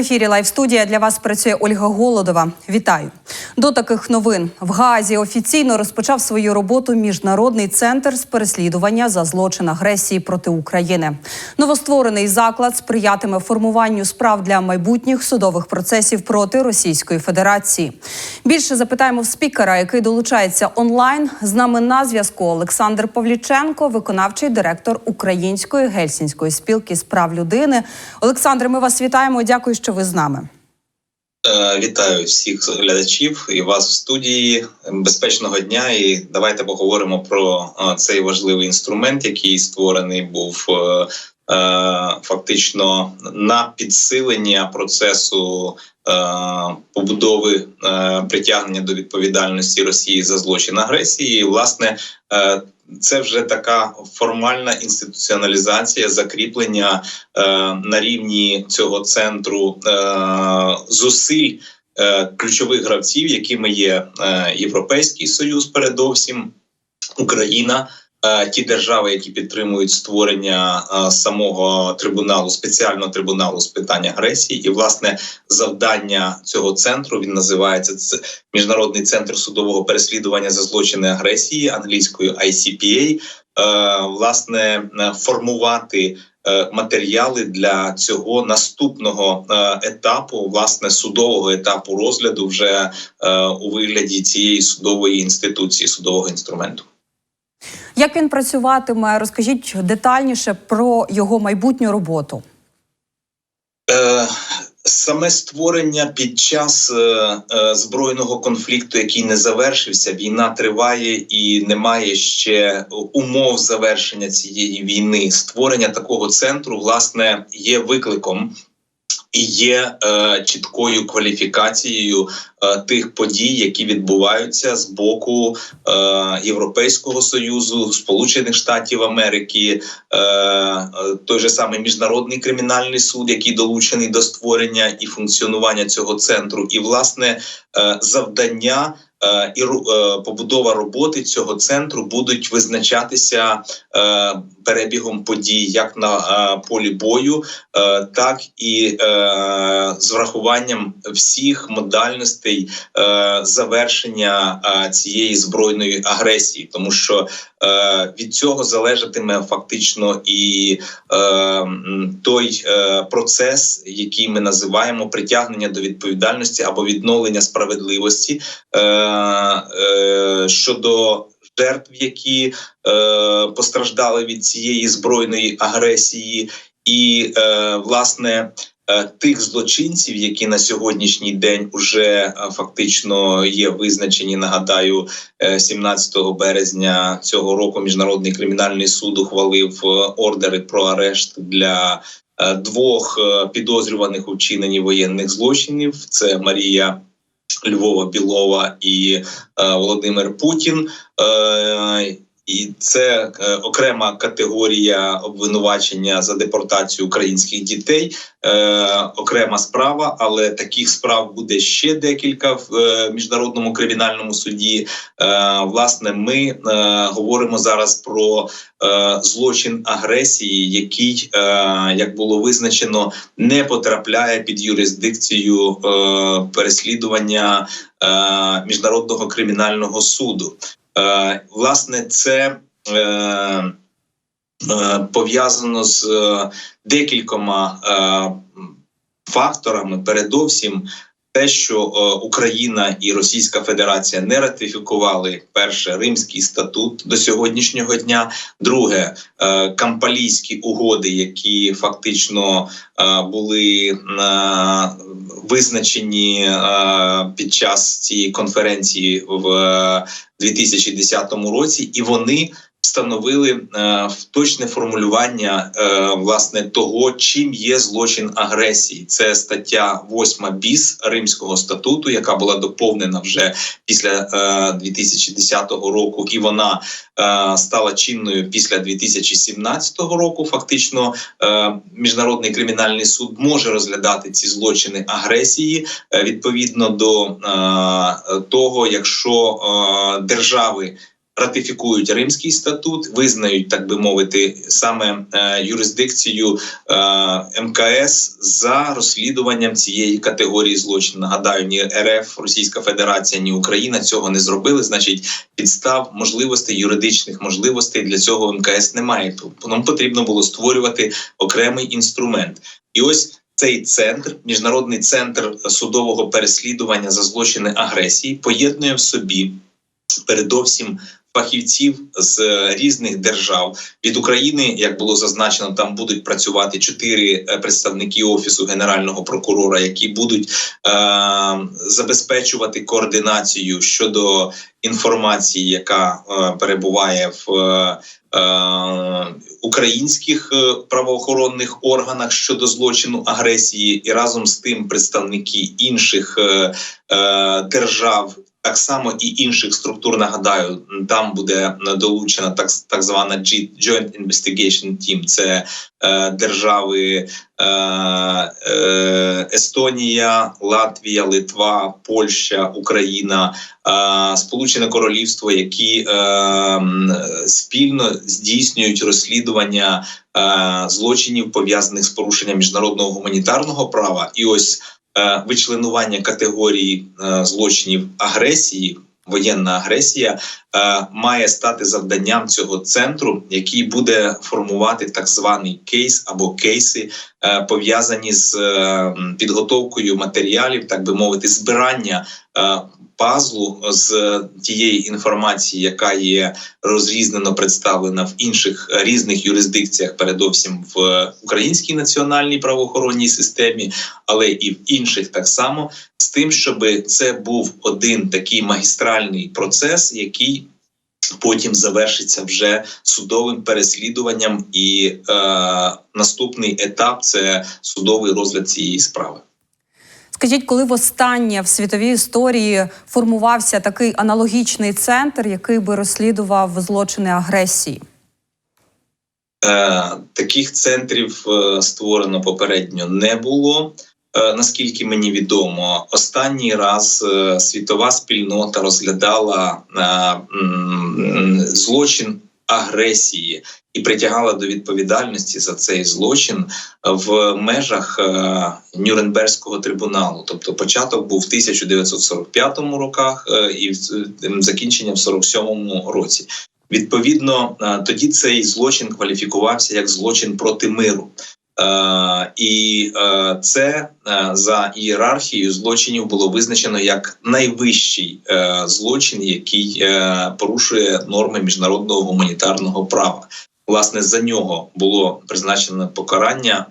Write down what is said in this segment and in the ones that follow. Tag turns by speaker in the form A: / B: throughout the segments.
A: Ефірі Лайв студія для вас працює Ольга Голодова. Вітаю до таких новин. В Гаазі офіційно розпочав свою роботу міжнародний центр з переслідування за злочин агресії проти України. Новостворений заклад сприятиме формуванню справ для майбутніх судових процесів проти Російської Федерації. Більше запитаємо в спікера, який долучається онлайн. З нами на зв'язку Олександр Павліченко, виконавчий директор Української гельсінської спілки з прав людини. Олександр, ми вас вітаємо. Дякую, що ви з нами.
B: Е, Вітаю всіх глядачів і вас в студії. Безпечного дня. І давайте поговоримо про е, цей важливий інструмент, який створений був е, фактично на підсилення процесу побудови притягнення до відповідальності Росії за злочин агресії. Власне, це вже така формальна інституціоналізація закріплення е, на рівні цього центру е, зусиль е, ключових гравців, якими є е, Європейський Союз, передовсім Україна. Е, Ті держави, які підтримують створення е, самого трибуналу, спеціального трибуналу з питань агресії, і власне завдання цього центру він називається це міжнародний центр судового переслідування за злочини агресії англійською ICPA, е, власне формувати матеріали для цього наступного етапу, власне, судового етапу розгляду, вже у вигляді цієї судової інституції, судового інструменту.
A: Як він працюватиме? Розкажіть детальніше про його майбутню роботу.
B: Е, Саме створення під час е, е, збройного конфлікту, який не завершився, війна триває і немає ще умов завершення цієї війни. Створення такого центру власне є викликом. І є е, чіткою кваліфікацією е, тих подій, які відбуваються з боку е, Європейського союзу, Сполучених Штатів Америки, е, той же самий міжнародний кримінальний суд, який долучений до створення і функціонування цього центру, і власне е, завдання. е, І е, побудова роботи цього центру будуть визначатися е, перебігом подій як на е, полі бою, е, так і е, з врахуванням всіх модальностей е, завершення е, цієї збройної агресії, тому що е, від цього залежатиме фактично і е, той е, процес, який ми називаємо притягнення до відповідальності або відновлення справедливості е, е, щодо жертв, які е, постраждали від цієї збройної агресії, і е, власне. е, Тих злочинців, які на сьогоднішній день уже е, фактично є визначені, нагадаю, е, 17 березня цього року міжнародний кримінальний суд ухвалив е, ордери про арешт для е, двох е, підозрюваних у вчиненні воєнних злочинів. Це Марія Львова Білова і е, Володимир Путін. Е, і це е, окрема категорія обвинувачення за депортацію українських дітей, е, окрема справа, але таких справ буде ще декілька в е, міжнародному кримінальному суді. Е, власне, ми е, говоримо зараз про е, злочин агресії, який, е, як було визначено, не потрапляє під юрисдикцію е, переслідування е, міжнародного кримінального суду. Е, власне, це е, е, пов'язано з декількома факторами. Передовсім, те, що е, Україна і Російська Федерація не ратифікували перше Римський статут до сьогоднішнього дня. Друге, е, кампалійські угоди, які фактично е, були визначені під час цієї конференції в е, 2010 році, і вони встановили е, точне формулювання е, власне того, чим є злочин агресії. Це стаття 8 біс Римського статуту, яка була доповнена вже після е, 2010 року, і вона е, стала чинною після 2017 року. Фактично, е, міжнародний кримінальний суд може розглядати ці злочини агресії е, відповідно до е, того, якщо е, держави ратифікують Римський статут, визнають, так би мовити, саме е, юрисдикцію е, МКС за розслідуванням цієї категорії злочину. Нагадаю, ні РФ, Російська Федерація, ні Україна цього не зробили. Значить, підстав можливостей юридичних можливостей для цього МКС немає. Нам потрібно було створювати окремий інструмент, і ось. Цей центр, міжнародний центр судового переслідування за злочини агресії, поєднує в собі передовсім фахівців з е, різних держав від України, як було зазначено, там будуть працювати чотири е, представники офісу генерального прокурора, які будуть е, забезпечувати координацію щодо інформації, яка е, перебуває в. е, е, Українських правоохоронних органах щодо злочину агресії, і разом з тим представники інших держав, так само і інших структур. Нагадаю, там буде долучена так, так звана Joint Investigation Team. Це е, держави е, е, Естонія, Латвія, Литва, Польща, Україна, е, Сполучене Королівство, які е, спільно здійснюють розслідування е, злочинів пов'язаних з порушенням міжнародного гуманітарного права, і ось вичленування категорії е, злочинів агресії. Воєнна агресія е, має стати завданням цього центру, який буде формувати так званий кейс або кейси, е, пов'язані з е, підготовкою матеріалів, так би мовити, збирання е, пазлу з тієї інформації, яка є розрізнено представлена в інших е, різних юрисдикціях, передовсім в українській національній правоохоронній системі, але і в інших так само, з тим, щоб це був один такий магістральний процес, який потім завершиться вже судовим переслідуванням, і е, наступний етап це судовий розгляд цієї справи.
A: Скажіть, коли востаннє в світовій історії формувався такий аналогічний центр, який би розслідував злочини агресії?
B: Е, таких центрів е, створено попередньо не було. Е, наскільки мені відомо, останній раз світова спільнота розглядала е, злочин агресії і притягала до відповідальності за цей злочин в межах е, Нюрнберзького трибуналу. Тобто, початок був в 1945 роках е, і закінчення в 47 році. Відповідно, е, тоді цей злочин кваліфікувався як злочин проти миру. Е, і е, це е, за ієрархією злочинів було визначено як найвищий злочин, який порушує норми міжнародного гуманітарного права. Власне, за нього було призначено покарання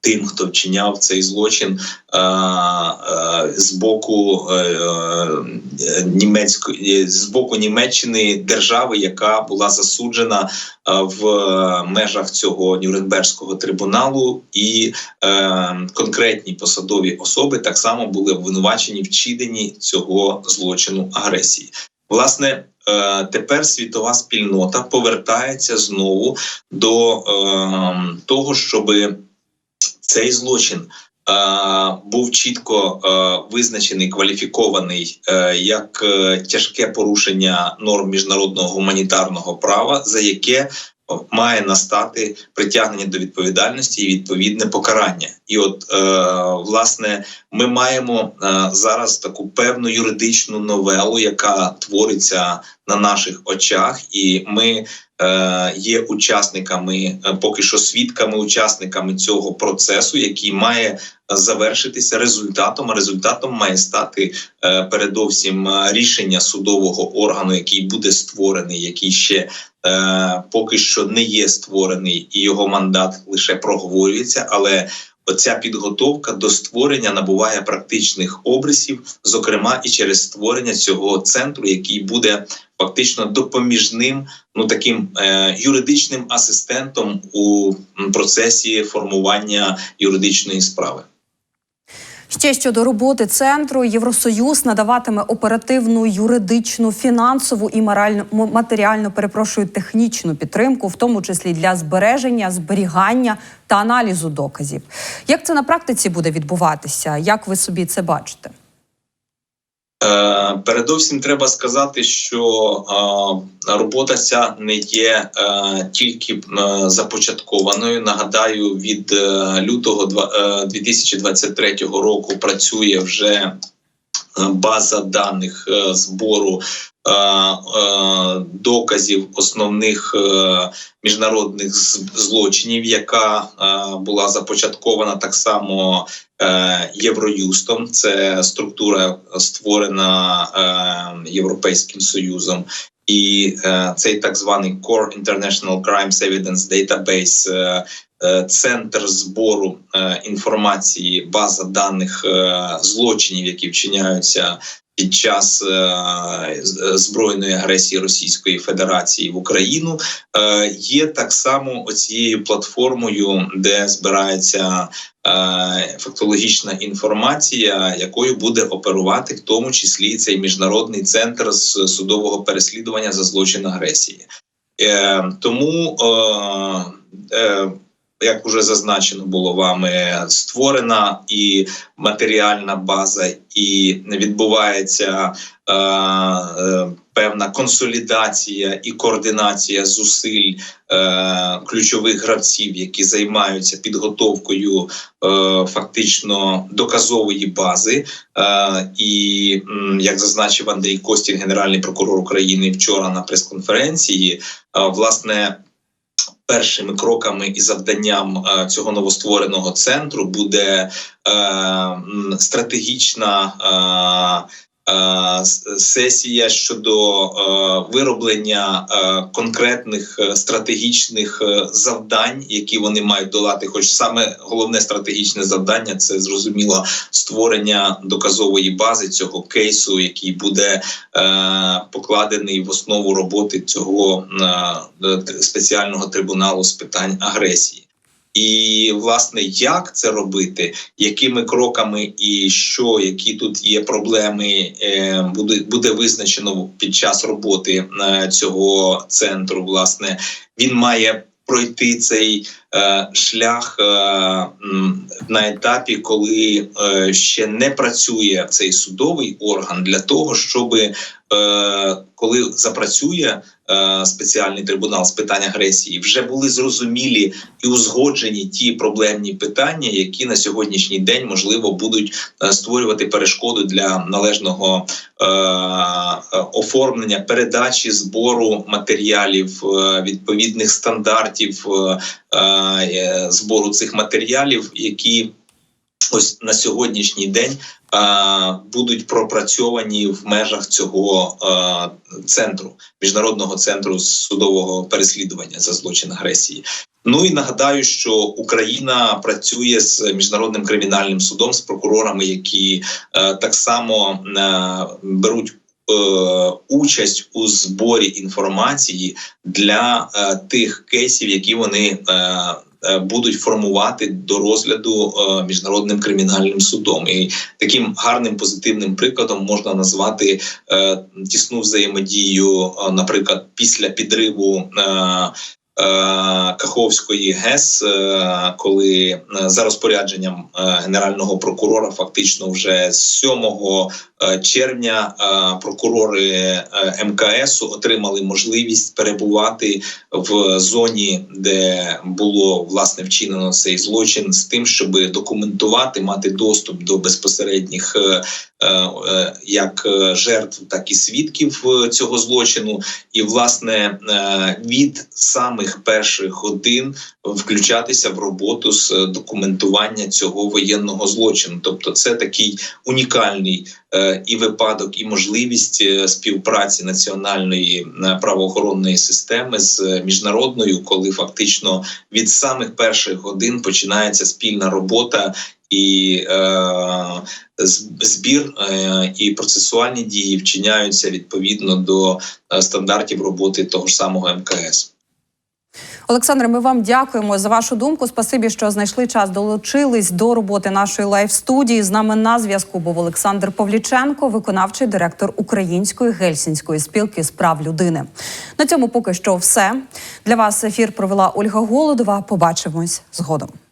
B: тим, хто вчиняв цей злочин е, е, з боку е, німецької з боку Німеччини держави, яка була засуджена в межах цього Нюрнберзького трибуналу, і конкретні посадові особи так само були обвинувачені в чиненні цього злочину агресії. Власне, тепер світова спільнота повертається знову до того, щоби цей злочин е, був чітко е, визначений, кваліфікований е, як тяжке порушення норм міжнародного гуманітарного права, за яке має настати притягнення до відповідальності і відповідне покарання. І от е, власне ми маємо е, зараз таку певну юридичну новелу, яка твориться на наших очах, і ми е, є учасниками, е, поки що свідками, учасниками цього процесу, який має завершитися результатом. Результатом має стати е, передовсім е, рішення судового органу, який буде створений, який ще е, поки що не є створений, і його мандат лише проговорюється, але Оця підготовка до створення набуває практичних обрисів, зокрема і через створення цього центру, який буде фактично допоміжним, ну таким е, юридичним асистентом у процесі формування юридичної справи.
A: Ще щодо роботи центру, Євросоюз надаватиме оперативну, юридичну, фінансову і морально матеріально перепрошую технічну підтримку, в тому числі для збереження, зберігання та аналізу доказів. Як це на практиці буде відбуватися? Як ви собі це бачите?
B: Е, Передовсім треба сказати, що е, робота ця не є е, тільки започаткованою. Нагадаю, від лютого два- е, 2023 року працює вже база даних збору доказів основних е, міжнародних злочинів, яка е, була започаткована так само е, Євроюстом. Це структура створена е, Європейським Союзом. І е, цей так званий Core International Crimes Evidence Database, е, е, центр збору е, інформації, база даних е, злочинів, які вчиняються під час е, збройної агресії Російської Федерації в Україну, е, є так само оцією платформою, де збирається е, фактологічна інформація, якою буде оперувати в тому числі цей міжнародний центр з судового переслідування за злочин агресії. Е, тому, е, е, як уже зазначено було вами, створена і матеріальна база, і відбувається е, е, певна консолідація і координація зусиль е, ключових гравців, які займаються підготовкою е, фактично доказової бази. Е, і як зазначив Андрій Костін, генеральний прокурор України, вчора на прес-конференції, е, власне. Першими кроками і завданням е, цього новоствореного центру буде е, стратегічна е, сесія щодо е, вироблення е, конкретних е, стратегічних е, завдань, які вони мають долати. Хоч саме головне стратегічне завдання це зрозуміло створення доказової бази цього кейсу, який буде е, покладений в основу роботи цього е, е, спеціального трибуналу з питань агресії. І власне як це робити, якими кроками і що, які тут є проблеми, е, буде буде визначено під час роботи е, цього центру. Власне, він має пройти цей е, шлях на етапі, коли ще не працює цей судовий орган для того, щоб коли запрацює спеціальний трибунал з питань агресії, вже були зрозумілі і узгоджені ті проблемні питання, які на сьогоднішній день можливо будуть е, створювати перешкоду для належного е, е, оформлення, передачі збору матеріалів, е, відповідних стандартів е, е, збору цих матеріалів, які ось на сьогоднішній день будуть пропрацьовані в межах цього центру міжнародного центру судового переслідування за злочин агресії. Ну і нагадаю, що Україна працює з міжнародним кримінальним судом з прокурорами, які так само беруть. е, Участь у зборі інформації для е, тих кейсів, які вони е, будуть формувати до розгляду е, міжнародним кримінальним судом, і таким гарним позитивним прикладом можна назвати е, тісну взаємодію, е, наприклад, після підриву. Е, Каховської ГЕС, е, коли е, за розпорядженням генерального прокурора, фактично вже з 7 е, червня прокурори МКС отримали можливість перебувати в зоні, де було власне вчинено цей злочин, з тим, щоб документувати, мати доступ до безпосередніх як жертв, так і свідків цього злочину, і власне від самих перших годин включатися в роботу з е, документування цього воєнного злочину. Тобто, це такий унікальний е, і випадок, і можливість е, співпраці національної правоохоронної системи з міжнародною, коли фактично від самих перших годин починається спільна робота. І е, збір е, і процесуальні дії вчиняються відповідно до стандартів роботи того ж самого МКС.
A: Олександре, ми вам дякуємо за вашу думку. Спасибі, що знайшли час, долучились до роботи нашої лайв студії. З нами на зв'язку був Олександр Павліченко, виконавчий директор Української гельсінської спілки з прав людини. На цьому поки що все для вас. Ефір провела Ольга Голодова. Побачимось згодом.